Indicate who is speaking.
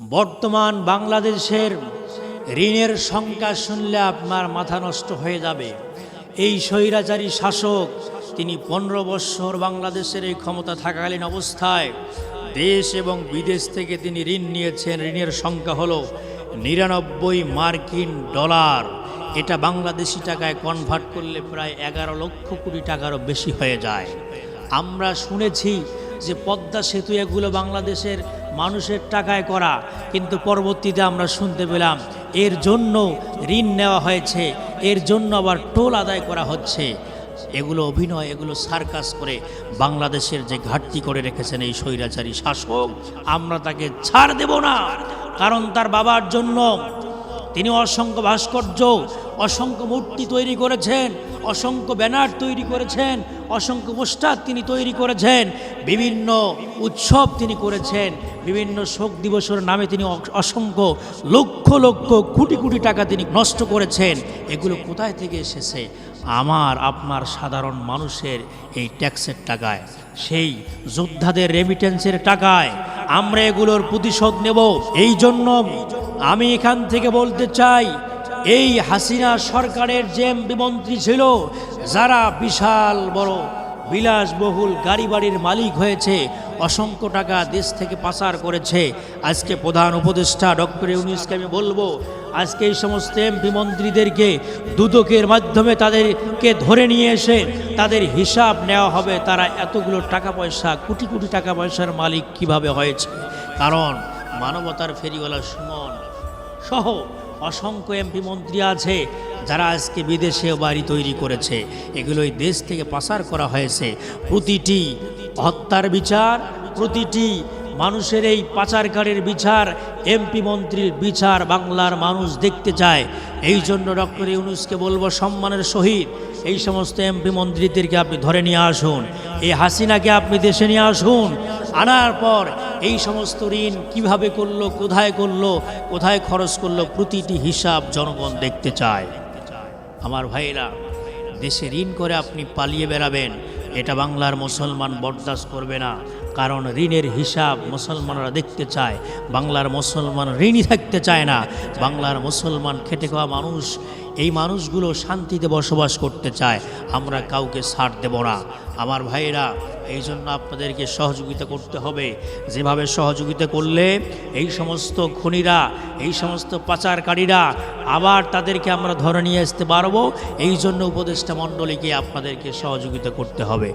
Speaker 1: বর্তমান বাংলাদেশের ঋণের সংখ্যা শুনলে আপনার মাথা নষ্ট হয়ে যাবে। এই স্বৈরাচারী শাসক, তিনি পনেরো বৎসর বাংলাদেশের এই ক্ষমতা থাকাকালীন অবস্থায় দেশ এবং বিদেশ থেকে তিনি ঋণ নিয়েছেন। ঋণের সংখ্যা হলো নিরানব্বই মার্কিন ডলার। এটা বাংলাদেশি টাকায় কনভার্ট করলে প্রায় এগারো লক্ষ কোটি টাকারও বেশি হয়ে যায়। আমরা শুনেছি যে পদ্মা সেতু এগুলো বাংলাদেশের মানুষের টাকায় করা। কিন্তু পরবর্তীতে আমরা শুনতে পেলাম, এর জন্য ঋণ নেওয়া হয়েছে, এর জন্য আবার টোল আদায় করা হচ্ছে। এগুলো অভিনয়, এগুলো সার্কাস করে বাংলাদেশের যে ঘাটতি করে রেখেছেন এই স্বৈরাচারী শাসক, আমরা তাকে ছাড় দেব না। কারণ তার বাবার জন্য তিনি অসংখ্য ভাস্কর্য, অসংখ্য মূর্তি তৈরি করেছেন, অসংখ্য ব্যানার তৈরি করেছেন, অসংখ্য পোস্টার তিনি তৈরি করেছেন, বিভিন্ন উৎসব তিনি করেছেন, বিভিন্ন শোক দিবসের নামে তিনি অসংখ্য লক্ষ লক্ষ কোটি কোটি টাকা তিনি নষ্ট করেছেন। এগুলো কোথায় থেকে এসেছে? আমার, আপনার সাধারণ মানুষের এই ট্যাক্সের টাকায়, সেই যোদ্ধাদের রেমিটেন্সের টাকায়, আমরা এগুলোর প্রতিশোধ নেব। এই জন্য আমি এখান থেকে বলতে চাই, এই হাসিনা সরকারের যে মন্ত্রী ছিল, যারা বিশাল বড়, বিলাসবহুল গাড়ি বাড়ির মালিক হয়েছে, অসংখ্য টাকা দেশ থেকে পাচার করেছে। আজকে প্রধান উপদেষ্টা ডক্টর ইউনিসকে আমি বলব, আজকে এই সমস্ত এমপি মন্ত্রীদেরকে দুদকের মাধ্যমে তাদেরকে ধরে নিয়ে এসে তাদের হিসাব নেওয়া হবে, তারা এতগুলো টাকা পয়সা, কোটি কোটি টাকা পয়সার মালিক কীভাবে হয়েছে? কারণ মানবতার ফেরিওয়ালা সুমন সহ অসংখ্য এমপি মন্ত্রী আছে যারা আজকে বিদেশে বাড়ি তৈরি করেছে। এগুলোই দেশ থেকে পাচার করা হয়েছে। প্রতিটি হত্যার বিচার, প্রতিটি মানুষের এই পাচারকারীর বিচার, এমপি মন্ত্রীর বিচার বাংলার মানুষ দেখতে চায়। এই জন্য ডক্টর ইউনুসকে বলব, সম্মানের সহিত এই সমস্ত এমপি মন্ত্রীদেরকে আপনি ধরে নিয়ে আসুন। এই হাসিনাকে আপনি দেশে নিয়ে আসুন। আনার পর এই সমস্ত ঋণ কীভাবে করল, কোথায় করল, কোথায় খরচ করল, প্রতিটি হিসাব জনগণ দেখতে চায়। আমার ভাইরা দেশে ঋণ করে আপনি পালিয়ে বেড়াবেন, এটা বাংলার মুসলমান বরদাস্ত করবে না। কারণ ঋণের হিসাব মুসলমানরা দেখতে চায়। বাংলার মুসলমান ঋণই থাকতে চায় না। বাংলার মুসলমান খেটে খাওয়া মানুষ, এই মানুষগুলো শান্তিতে বসবাস করতে চায়। আমরা কাউকে ছাড় দেব না। আমার ভাইয়েরা, এই জন্য আপনাদেরকে সহযোগিতা করতে হবে। যেভাবে সহযোগিতা করলে এই সমস্ত খুনিরা, এই সমস্ত পাচারকারীরা আবার তাদেরকে আমরা ধরে নিয়ে আসতে পারব। এই জন্য উপদেষ্টা মণ্ডলীকে আপনাদেরকে সহযোগিতা করতে হবে।